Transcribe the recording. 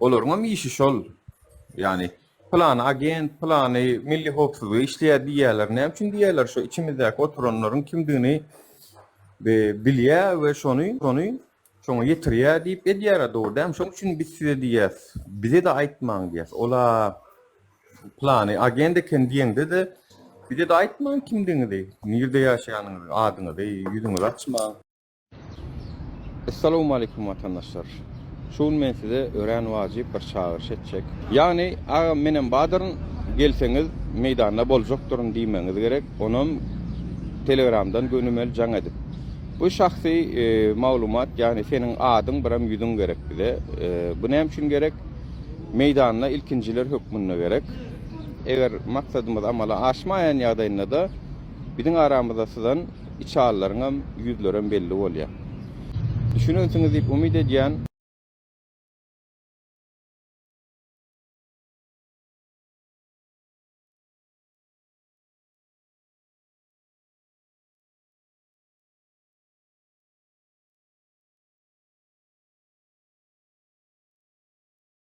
Olaryň işi şol. Yani plan agent, plany milli howpsuzlygy işleýär diýerler. Näme üçin diýerler şu içimizdäki oturanlaryň kimdigini be bilýär we şonu şonu şoňa ýetirýär diýip edýär dogry. Şoň üçin biz size diýäs. Bize de aýtmaň diýäs. Ola plany agenda ken diýende de bize de aýtmaň kimdiňizi, nirde ýaşaýanyňyzy, adyňyzy, ýüzüňizi açmaň. Assalamu alaikum vatandaşlar. Şun men size ören wajib bir çağırış etjek. Yani aga menen badyryn gelseňiz meýdanda boljokduryn diýmeňiz gerek. Onum Telegramdan gönümel jaň edip. Bu şahsy e, maglumat yani senin adyň biram ýüzüň gerek bize. E, bu näme üçin gerek? Meýdanda ilkinjiler hökmünde gerek. Eger maksadymyz amala aşmaýan ýagdaýynda da biziň aramyzda syzan içalaryňam ýüzlörem belli bolýar. Düşünürsünüz diýip umid edýän